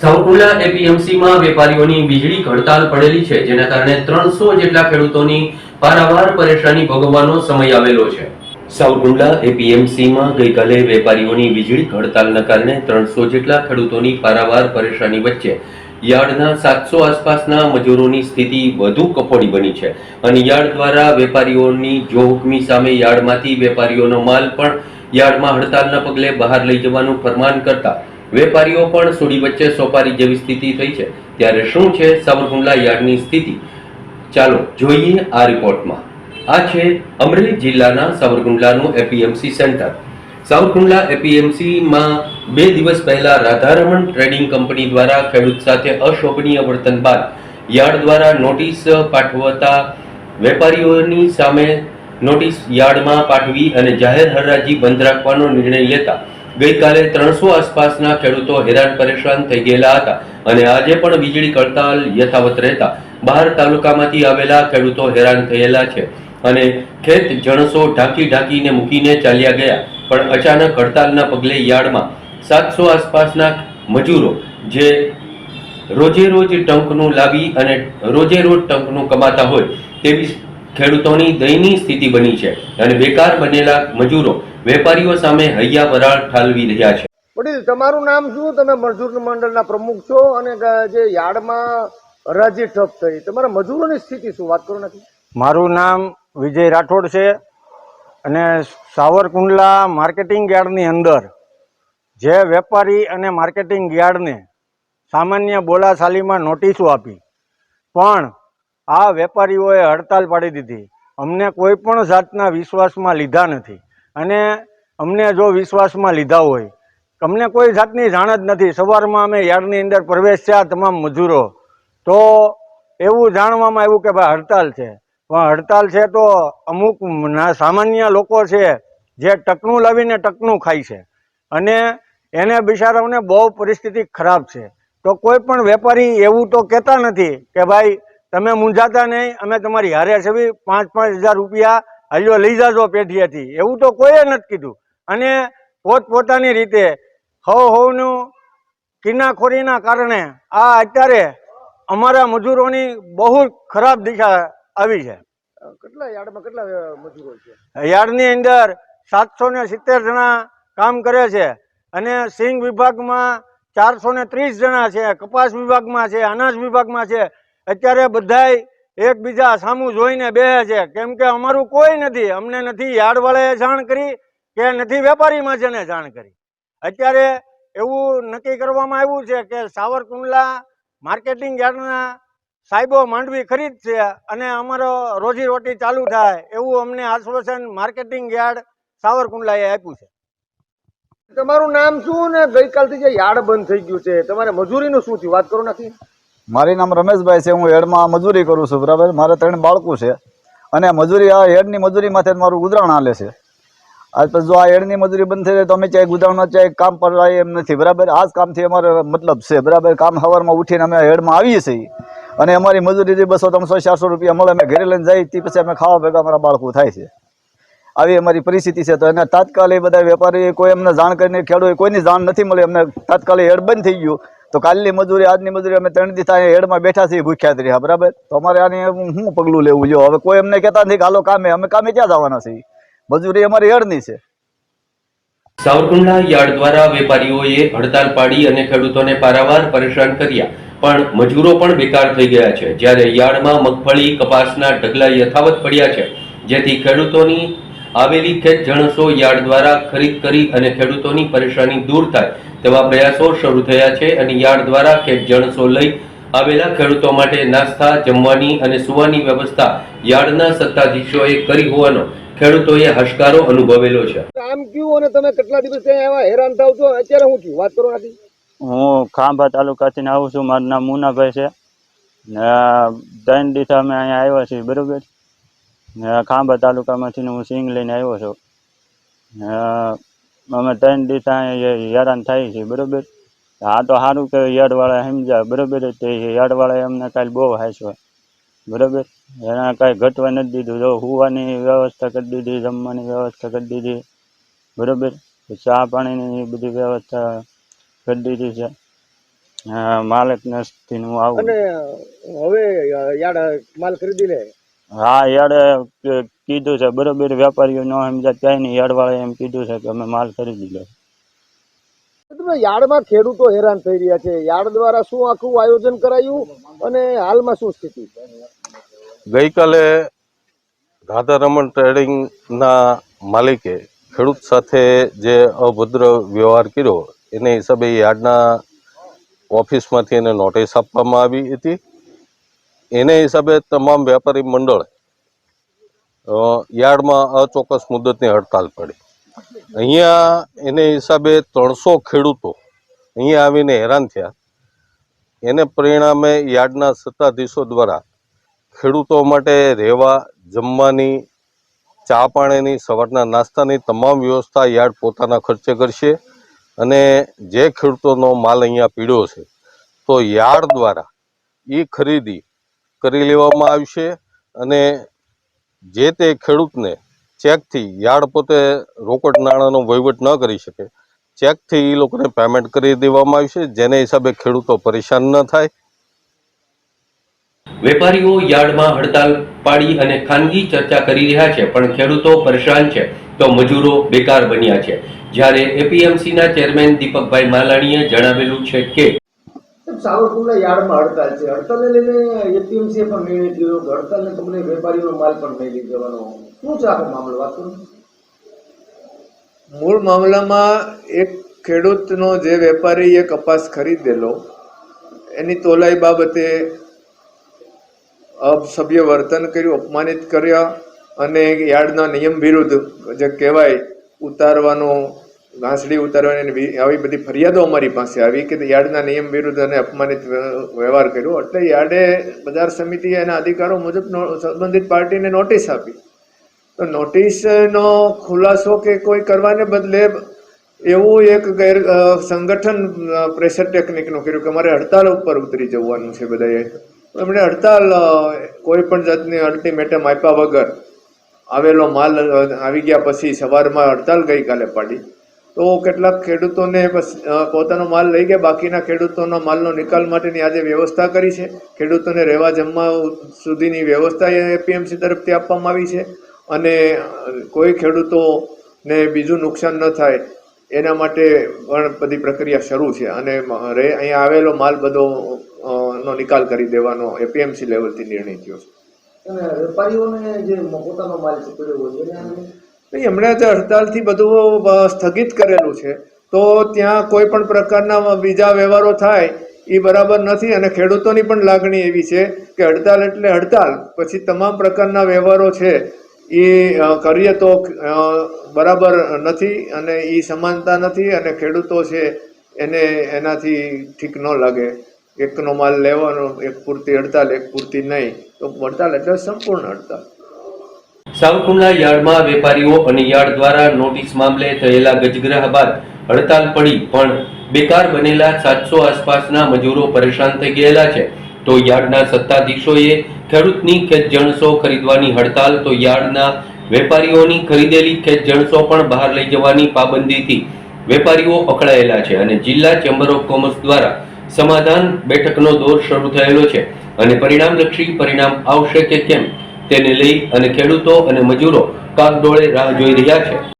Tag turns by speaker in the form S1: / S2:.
S1: સાવરકુંડલા એપીએમસીમાં વેપારીઓની વીજળી હડતાલ પડેલી છે, જેના કારણે ત્રણસો જેટલા ખેડૂતોની પારાવાર પરેશાની ભોગવવાનો સમય આવેલો છે. સાવરકુંડલા એપીએમસીમાં ગઈકાલે વેપારીઓની વીજળી હડતાલના કારણે ત્રણસો જેટલા ખેડૂતોની પારાવાર પરેશાની વચ્ચે યાર્ડના સાતસો આસપાસના મજૂરોની સ્થિતિ વધુ કફોડી બની છે અને યાર્ડ દ્વારા વેપારીઓની જોહુકમી સામે યાર્ડમાંથી વેપારીઓનો માલ પણ યાર્ડમાં હડતાલના પગલે બહાર લઈ જવાનું ફરમાન કરતા વેપારીઓ પણ સુડી વચ્ચે સોપારી જેવી સ્થિતિ થઈ છે. ત્યારે શું છે સાવરકુંડલા યાર્ડની સ્થિતિ? ચાલો જોઈએ આ રિપોર્ટમાં. આ છે અમરેલી જિલ્લાના સાવરકુંડલાનું એપીએમસી સેન્ટર. સાવરકુંડલા એપીએમસીમાં બે દિવસ પહેલા રાધારમણ ટ્રેડિંગ કંપની દ્વારા ખેડૂત સાથે અશોભનીય વર્તન બાદ યાર્ડ દ્વારા નોટિસ પાઠવતા વેપારીઓની સામે નોટિસ યાર્ડમાં પાઠવી અને જાહેર હરાજી બંધ રાખવાનો નિર્ણય લેતા ગઈકાલે ત્રણસો આસપાસના ખેડૂતો હેરાન પરેશાન થઈ ગયેલા હતા અને આજે પણ વીજળી કડતાલ યથાવત રહેતા બહાર તાલુકામાંથી આવેલા ખેડૂતો હેરાન થયેલા છે અને ખેત જણસો ઢાંકી ઢાંકીને મૂકીને ચાલ્યા ગયા, પણ અચાનક હડતાલના પગલે યાર્ડમાં સાતસો આસપાસના મજૂરો જે રોજે રોજ ટંકનું લાવી અને રોજે રોજ ટંકનું કમાતા હોય તેવી ખેડૂતોની દયનીય સ્થિતિ બની છે અને બેકાર બનેલા મજૂરો વેપારીઓ સામે હૈયા વરાળ ઠાલવી રહ્યા છે.
S2: વડીલ તમારું નામ શું? તમે મજૂર મંડળના પ્રમુખ છો અને જે યાર્ડમાં હરાજી ઠપ થઈ તમારા મજૂરોની સ્થિતિ શું? વાત કરો નથી.
S3: મારું નામ વિજય રાઠોડ છે અને સાવરકુંડલા માર્કેટિંગ યાર્ડની અંદર જે વેપારી અને માર્કેટિંગ યાર્ડને સામાન્ય બોલાશાલીમાં નોટિસો આપી પણ આ વેપારીઓએ હડતાલ પાડી દીધી. અમને કોઈ પણ જાતના વિશ્વાસમાં લીધા નથી. અને અમને જો વિશ્વાસમાં લીધા હોય, અમને કોઈ જાતની જાણ જ નથી. સવારમાં અમે યાર્ડની અંદર પ્રવેશ્યા તમામ મજૂરો. તો એવું જાણવામાં આવ્યું કે ભાઈ હડતાલ છે. પણ હડતાલ છે તો અમુક સામાન્ય લોકો છે, જે ટકનું લાવીને ટકનું ખાય છે. અને એને બિચારાઓને બહુ પરિસ્થિતિ ખરાબ છે. તો કોઈ પણ વેપારી એવું તો કહેતા નથી કે ભાઈ તમે મૂંઝાતા નહીં અમે તમારી હારે છવી પાંચ પાંચ હજાર રૂપિયા હાલ્યો લઈ જાજો પેઢીએથી. એવું તો કોઈએ નથી કીધું. અને પોતપોતાની રીતે હવ હવનું કિનાખોરીના કારણે આ અત્યારે અમારા મજૂરોની બહુ ખરાબ દિશા આવી છે.
S2: કેટલા યાર્ડમાં કેટલા મજૂરો છે?
S3: યાર્ડની અંદર સાતસો ને સિત્તેર જણા કામ કરે છે અને સિંગ વિભાગમાં ચારસો ને ત્રીસ જણા છે કપાસ વિભાગમાં છે અનાજ વિભાગમાં છે. અત્યારે બધાય એકબીજા સામું જોઈને બેસે છે. કેમ કે અમારું કોઈ નથી. અમને નથી યાર્ડવાળાએ જાણ કરી કે નથી વેપારી મહાજને જાણ કરી. અત્યારે એવું નક્કી કરવામાં આવ્યું છે કે સાવરકુંડલા માર્કેટિંગ યાર્ડના સાહેબો માંડવી ખરીદશે અને અમારો રોજીરોટી ચાલુ થાય એવું અમને આશ્વાસન માર્કેટિંગ યાર્ડ સાવરકુંડલાએ આપ્યું છે.
S2: તમારું નામ શું ને ગઈકાલથી જે યાર્ડ બંધ થઈ ગયું છે? તમારે મજૂરીનું શું થયું? વાત કરો નથી
S4: મારી નામ રમેશભાઈ છે, હું હેડમાં મજૂરી કરું છું, બરાબર? મારે ત્રણ બાળકો છે. અને મજૂરી, આ હેડની મજૂરીમાંથી મારું ગુજરાણ હાલે છે. આજ પછી જો આ હેડની મજૂરી બંધ થઈ જાય તો અમે ચાહે ગુદાણમાં ચાહે કામ પર આવીએ એમ નથી, બરાબર? આ જ કામથી અમારે મતલબ છે, બરાબર? કામ સવારમાં ઉઠીને અમે હેડમાં આવીએ છીએ. અને અમારી મજૂરી બસો, ત્રણસો, ચારસો રૂપિયા મળે, અમે ઘરે લઈને જઈએ, તે પછી અમે ખાવા ભેગા અમારા બાળકો થાય છે. આવી અમારી પરિસ્થિતિ છે. તો એને તાત્કાલિક બધા વેપારી કોઈ અમને જાણ કરીને ખેડૂત કોઈની જાણ નથી મળી, અમને તાત્કાલિક હેડ બંધ થઈ ગયું. તો કાલની મજૂરી, આજની મજૂરી અમે ત્રણ દિવસ હેડમાં બેઠા છીએ ભૂખ્યા રહ્યા, બરાબર? તો અમારે આને શું પગલું લેવું જો હવે કોઈ અમને કહેતા નથી કે કામે, અમે કામે ક્યાં જવાના છીએ? મજૂરી અમારી હેડની છે.
S1: સાવરકુંડલા યાર્ડ દ્વારા વેપારીઓએ હડતાલ પાડી અને ખેડૂતોને પારાવાર પરેશાન કર્યા. પણ મજૂરો પણ બેકાર થઈ ગયા છે. જ્યારે યાર્ડમાં મગફળી, કપાસના ઢગલા યથાવત પડ્યા છે, જેથી ખેડૂતોની આવેલી ખેત જણસો યાર્ડ દ્વારા ખરીદ કરી અને ખેડૂતોની પરેશાની દૂર થાય તેવા પ્રયાસો શરૂ થયા છે અને યાર્ડ દ્વારા ખેત જણસો લઈ આવેલા ખેડૂતો માટે નાસ્તા જમવાની અને સુવાની વ્યવસ્થા યાર્ડના સત્તાધીશોએ કરી હોવાનો ખેડૂતોએ હશકારો અનુભવેલો છે.
S2: કામ કયું અને તમે કેટલા દિવસ ત્યાં આવ્યા? હેરાન થાવ છો? અત્યારે હું છું. વાત કરો નથી
S5: હું ખાંભા તાલુકાથી ને આવું છું. મારું નામ મુનાભાઈ છે. ને ત્રણ દિવસ અમે અહીંયા આવ્યા છીએ. બરોબર? ખાંભા તાલુકામાંથી હું સિંગ લઈને આવ્યો છું. અમે ત્રણ દિવસ હેરાન થાય છે, બરોબર? આ તો સારું કે યાર્ડવાળા સમજ્યા બરોબર? તે યાર્ડવાળાએ અમને કાલે બહુ હાસ્યો, બરોબર? એના કાંઈ ઘટવા નથી દીધું. જો હુવાની વ્યવસ્થા કરી દીધી, જમવાની વ્યવસ્થા કરી દીધી, બરોબર? ચા પાણીની બધી વ્યવસ્થા કરી દીધી છે. માલક નથી હું આવું.
S2: હવે યાર્ડ માલ ખરીદી લે.
S5: હા યાડે કીધું છે બરોબર વેપારીઓ ન સમજાય ક્યાંય નહીં યાર્ડવાળાએ એમ કીધું છે કે અમે માલ ખરીદી લો.
S2: તમે યાર્ડમાં ખેડૂતો હેરાન થઈ રહ્યા છે. યાર્ડ દ્વારા શું આખું આયોજન કરાયું અને હાલમાં શું સ્થિતિ?
S6: ગઈકાલે રાધારમણ ટ્રેડિંગના માલિકે ખેડૂત સાથે જે અભદ્ર વ્યવહાર કર્યો એને હિસાબે યાર્ડના ઓફિસમાંથી એને નોટિસ આપવામાં આવી હતી. એને હિસાબે તમામ વેપારી મંડળ યાર્ડમાં અચોક્કસ મુદતની હડતાલ પડી અહીંયા એને હિસાબે ત્રણસો ખેડૂતો અહીંયા આવીને હેરાન થયા. એને પરિણામે યાર્ડના સત્તાધીશો દ્વારા ખેડૂતો માટે રહેવા, જમવાની, ચા પાણીની, સવારના નાસ્તાની તમામ વ્યવસ્થા યાર્ડ પોતાના ખર્ચે કરશે અને જે ખેડૂતોનો માલ અહીંયા પીડ્યો છે, તો યાર્ડ દ્વારા એ ખરીદી કરી લેવામાં આવશે અને જે તે ખેડૂતને ચેકથી યાર્ડ પોતે રોકડ નાણાંનો વહીવટ ન કરી શકે, ચેકથી એ લોકોને પેમેન્ટ કરી દેવામાં આવશે, જેને હિસાબે ખેડૂતો પરેશાન ન થાય.
S1: વેપારીઓ યાર્ડમાં હડતાલ પાડી અને ખાનગી ચર્ચા કરી રહ્યા છે, પણ ખેડૂતો પરેશાન છે, તો મજૂરો બેકાર બન્યા છે. જ્યારે એપીએમસીના ચેરમેન દીપકભાઈ માલાણીએ જણાવેલું છે કે
S2: સાવરકુંડલા યાર્ડમાં હડતાલ છે. હડતાલને લઈને એપીએમસીએ પણ નિર્ણય લીધો કે હડતાલને તમને વેપારીનો માલ પણ નહીં લઈ જવાનો શું છે આખો મામલો? વાત કરો.
S7: મૂળ મામલામાં એક ખેડૂતનો જે વેપારીએ કપાસ ખરીદેલો, એની તોલાઈ બાબતે અસભ્ય વર્તન કર્યું, અપમાનિત કર્યા અને યાર્ડના નિયમ વિરુદ્ધ જે કહેવાય, ઉતારવાનો ઘાસડી ઉતારવાની આવી બધી ફરિયાદો અમારી પાસે આવી કે યાર્ડના નિયમ વિરુદ્ધ અને અપમાનિત વ્યવહાર કર્યો. એટલે યાર્ડે બજાર સમિતિએ એના અધિકારો મુજબ સંબંધિત પાર્ટીને નોટિસ આપી. તો નોટિસનો ખુલાસો કે કોઈ કરવાને બદલે એવું એક ગેર સંગઠન પ્રેશર ટેકનિકનું કર્યું કે મારે હડતાલ ઉપર ઉતરી જવાનું છે બધાએ. એમણે હડતાલ કોઈ પણ જાતની અલ્ટિમેટમ આપ્યા વગર આવેલો માલ આવી ગયા પછી સવારમાં હડતાલ ગઈકાલે પાડી. તો કેટલાક ખેડૂતોને પોતાનો માલ લઈ ગયા. બાકીના ખેડૂતોના માલનો નિકાલ માટેની આજે વ્યવસ્થા કરી છે. ખેડૂતોને રહેવા જમવા સુધીની વ્યવસ્થા એપીએમસી તરફથી આપવામાં આવી છે. અને કોઈ ખેડૂતોને બીજું નુકસાન ન થાય, એના માટે પણ બધી પ્રક્રિયા શરૂ છે. અને રહે અહીંયા આવેલો માલ બધો નો નિકાલ કરી દેવાનો એપીએમસી લેવલથી નિર્ણય થયો છે.
S2: વેપારીઓને જે પોતાનો માલ છે
S7: હમણાં જે હડતાલથી બધું સ્થગિત કરેલું છે, તો ત્યાં કોઈ પણ પ્રકારના બીજા વ્યવહારો થાય, એ બરાબર નથી, અને ખેડૂતોની પણ લાગણી એવી છે કે હડતાલ એટલે હડતાલ. પછી તમામ પ્રકારના વ્યવહારો છે, એ કરીએ તો બરાબર નથી, અને એ સમાનતા નથી, અને ખેડૂતો છે, એને, એનાથી ઠીક ન લાગે. એકનો માલ લેવાનો, એક પૂરતી હડતાલ, એક પૂરતી નહીં. તો હડતાલ એટલે સંપૂર્ણ હડતાલ.
S1: સાવરકુંડલા યાર્ડમાં વેપારીઓ અને યાર્ડ દ્વારા નોટિસ મામલે થયેલા ગજગ્રહ બાદ હડતાલ પડી, પણ બેકાર બનેલા સાતસો આસપાસના મજૂરો પરેશાન થઈ ગયેલા છે. તો યાર્ડના સત્તાધીશોએ ખેડૂતની ખેત જણસો ખરીદવાની હડતાલ, તો યાર્ડના વેપારીઓની ખરીદેલી ખેત જણસો પણ બહાર લઈ જવાની પાબંદીથી વેપારીઓ અકળાયેલા છે અને જિલ્લા ચેમ્બર ઓફ કોમર્સ દ્વારા સમાધાન બેઠકનો દોર શરૂ થયેલો છે. અને પરિણામલક્ષી પરિણામ આવશે કે કેમ? તેને લઈ અને ખેડૂતો અને મજૂરો કાગડોળે રાહ જોઈ રહ્યા છે.